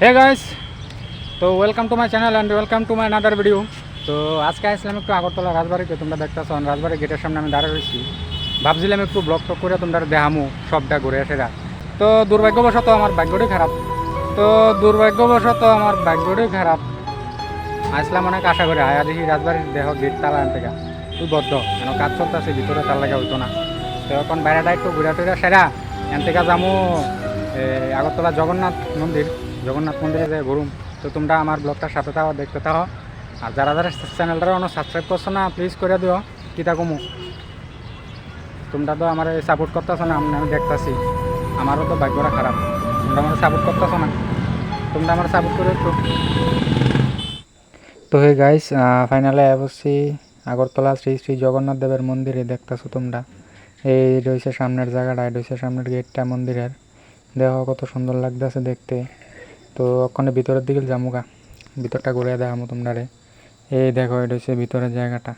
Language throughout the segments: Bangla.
হে গাইস তো welcome to my channel and welcome to my another video তো আজকে আসলাম একটু আগরতলা রাজবাড়িতে, তোমরা দেখতেছো রাজবাড়ি গেটের সামনে আমি দাঁড়িয়ে রয়েছি। ভাবছিলাম একটু ব্লক টক করে তোমরা দেখামু, সবটা ঘুরে এসেরা তো দুর্ভাগ্যবশত আমার ভাগ্যটাই খারাপ। তো দুর্ভাগ্যবশত আমার ভাগ্যটাই খারাপ। আসলাম অনেক আশা করে, আয়া দেখি রাজবাড়ির দেহ গেট তালা আনতে গা। তুই বদ্ধ, কেন কাজ চলতেছে, ভিতরে তার লাগা হইতো না। তো এখন বাইরেটা একটু ঘুরা টুরা সেরা এন থেকে যামু আগরতলা জগন্নাথ মন্দির। জগন্নাথ মন্দিরে যাই ঘুরুম, তো তোমরা আমার ব্লগটার সাথে থাকো, দেখতে থাকো। আর যারা যারা চ্যানেলটা অনেক সাবস্ক্রাইব করছ না প্লিজ করে দিও কিতা কমু। তোমরা তো আমার সাপোর্ট করতেছো না, আমি আমি দেখতেছি। আমারও তো ভাগ্যটা খারাপ, তোমরা আমার সাপোর্ট করতেছো না। তোমরা আমার সাপোর্ট করে একটু তো হে গাইস ফাইনালে অবশ্যি আগরতলা শ্রী শ্রী জগন্নাথ দেবের মন্দিরে, দেখতেছো তোমরা। এই রয়েছে সামনের জায়গাটা রয়েছে সামনের গেটটা মন্দিরের। দেখো কত সুন্দর লাগতেছে দেখতে। তো ওখানে ভিতরের দিকে যামুগা ভিতরটা ঘুরে দেখামো তোমরা। রে এই দেখো, এটা হচ্ছে ভিতরের জায়গাটা।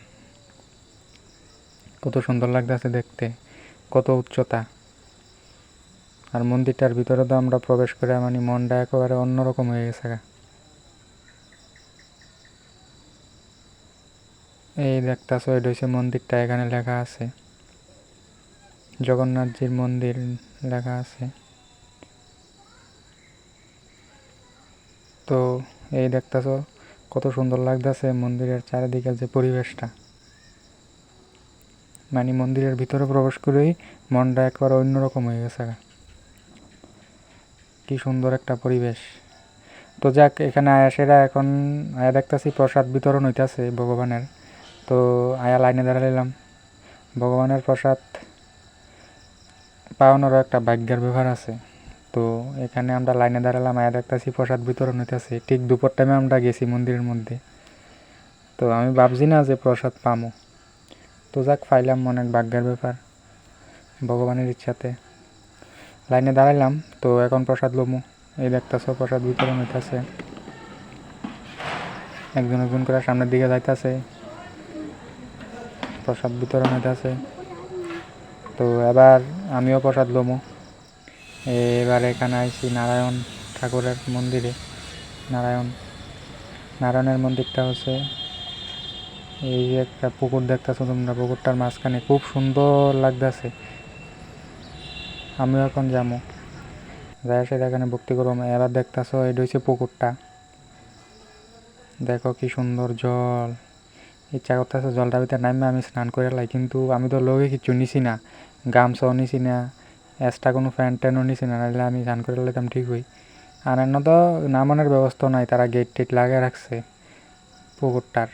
কত সুন্দর লাগতেছে দেখতে। কত উচ্চতা। আর মন্দিরটার ভিতরে তো আমরা প্রবেশ করে মানে মনটা একেবারে অন্যরকম হয়ে গেছে এই দেখতাছো, এটা হচ্ছে মন্দিরটা, এখানে লেখা আছে। জগন্নাথজির মন্দির লেখা আছে। তো এই দেখতাছো কত সুন্দর লাগতেছে মন্দিরের চারিদিকের যে পরিবেশটা। মানে মন্দিরের ভিতরে প্রবেশ করেই মনটা একবার অন্যরকম হয়ে গেছে। কি সুন্দর একটা পরিবেশ। তো যাক, এখানে আয়াসেরা এখন, আয়া দেখতাছি প্রসাদ বিতরণ হইতাছে ভগবানের। তো আয়া লাইনে দাঁড়ালাম ভগবানের প্রসাদ পাওয়ানোরও একটা ভাগ্যের ব্যবহার আছে। তো এখানে আমরা লাইনে দাঁড়ালাম, আয়া দেখতাছি প্রসাদ বিতরণ হইতেছে। ঠিক দুপুর টাইমে আমরা গেছি মন্দিরের মধ্যে। তো আমি ভাবছি না যে প্রসাদ পামো। তো যাক, পাইলাম অনেক ভাগ্যের ব্যাপার, ভগবানের ইচ্ছাতে। লাইনে দাঁড়াইলাম, তো এখন প্রসাদ লমু। এই দেখতাছ প্রসাদ বিতরণ হইতাছে। একজন একজন করে সামনের দিকে যাইতাছে। প্রসাদ বিতরণ হইতাছে। তো এবার আমিও প্রসাদ লমু। এবার এখানে আইসি নারায়ণ ঠাকুরের মন্দিরে। নারায়ণ, নারায়ণের মন্দিরটা হচ্ছে এই যে একটা পুকুর দেখতেছো তোমরা, পুকুরটার মাঝখানে খুব সুন্দর লাগতেছে। আমিও এখন যাব যাই সেটা এখানে ভক্তি করব এবার দেখতেছো এটা হচ্ছে পুকুরটা। দেখো কি সুন্দর জল। ইচ্ছা করতেছে জলটার ভিতরে নামে আমি স্নান করে লাই, কিন্তু আমি তো লোকে কিছু নিছি না। গামছাও নিছি না। এক্সট্রা কোনো ফ্যান ট্যানও নিছি না নাহলে আমি স্নান করে লাইতাম ঠিক হই আর এন্য তো নামানোর ব্যবস্থা নাই তারা গেট টেট লাগিয়ে রাখছে পুকুরটার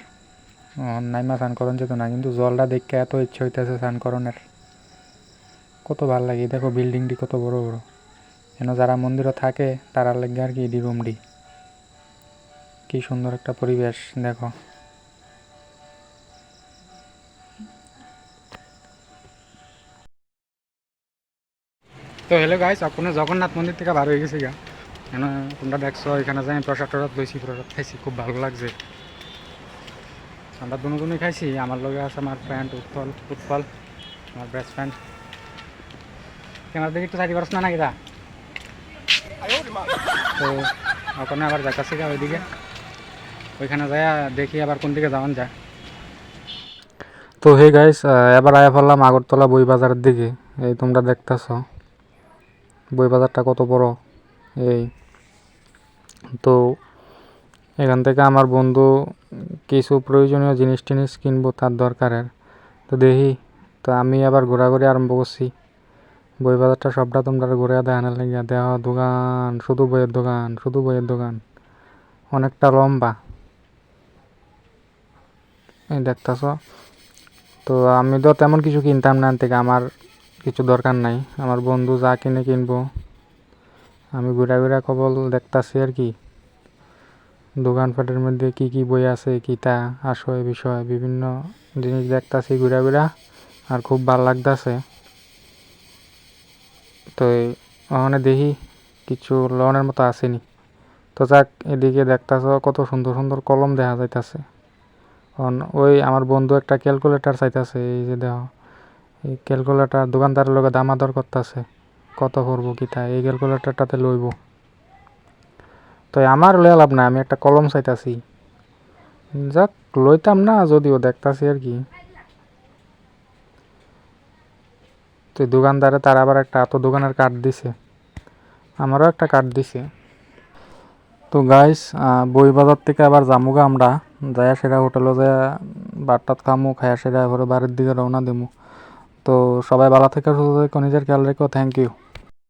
নাইমা স্নান করন যেত না কিন্তু জলটা দেখে এত ইচ্ছে হইতেছে স্নান করণের কত ভালো লাগে, দেখো বিল্ডিংটি কত বড় বড়। যেন যারা মন্দিরে থাকে তারা লাগে আর কি এডি রুমডি কি সুন্দর একটা পরিবেশ দেখো। তো হ্যালো গাইস আপনার জগন্নাথ মন্দির থেকে বার হয়ে গেছে গা। কেন তোমরা দেখছ এখানে যাই প্রসাদ টসাদ লইছি প্রসাদ খাইছি, খুব ভালো লাগছে। আমরা দুনো দুনুই খাইছি আমার লগে আছে আমার ফ্রেন্ড উৎপল উৎপল আমার বেস্ট ফ্রেন্ড ক্যামেরা দিকে একটু সাইড করছ না নাকি দা তো ওখানে আবার যাচ্ছি গা ওইদিকে। ওইখানে যায় দেখি আবার কোন দিকে যাওয়ান যায়। তো হে গাইস এবার আয়া পড়লাম আগরতলা বই বাজারের দিকে। এই তোমরা দেখতেছ। বই বাজারটা কত বড়? এই। তো এখান থেকে আমার বন্ধু কিছু প্রয়োজনীয় জিনিস টিনিস কিনবো তার দরকারের। তো দেখি, তো আমি আবার ঘোরাঘুরি আরম্ভ করছি। বই বাজারটা সবটা তোমরা ঘুরে দেখানোর লাগিয়া দেওয়া দোকান, শুধু বইয়ের দোকান, শুধু বইয়ের দোকান। অনেকটা লম্বা। এই দেখতেছ। তো আমি তো তেমন কিছু কিনতাম না থেকে। আমার কিছু দরকার নাই। আমার বন্ধু যা কিনে কিনবো। আমি ঘুরা ঘুরা কবল দেখতাছি আর কি। দোকানপাটের মধ্যে কি কি বই আছে, কিতা আসয় বিষয়, বিভিন্ন জিনিস দেখতাছি ঘুরা ঘুরা আর খুব ভালো লাগতাছে। তো ওখানে দেখি কিছু লনের মতো আসেনি। তো যাক, এদিকে দেখতাছ কত সুন্দর সুন্দর কলম দেখা যাইতাছে। ওই আমার বন্ধু একটা ক্যালকুলেটর চাইতাছে, এই যে দেখ। এই ক্যালকুলেটর দোকানদারের লগে দামাদর করতেছে। কত করব কিতা এই ক্যালকুলেটরটাতে লইব। তো আমার লইয়া লাভ নাই, আমি একটা কলম চাইতাছি। যাক, লইতাম না, যদিও দেখতাছি আর কি। তো দোকানদারে তার আবার একটা এত দোকানের কার্ড দিছে। আমারও একটা কার্ড দিছে। তো গাইস বই বাজার থেকে আবার জামুগা আমরা। যাইয়া সেটা হোটেলে যাইয়া বাটটাত খামু, খাইয়া সেটা এবারে বাড়ির দিকে রওনা দিমু। তো সবাই ভালো থেকে সুস্থ থেকে নিজের খেয়াল রেখো থ্যাংক ইউ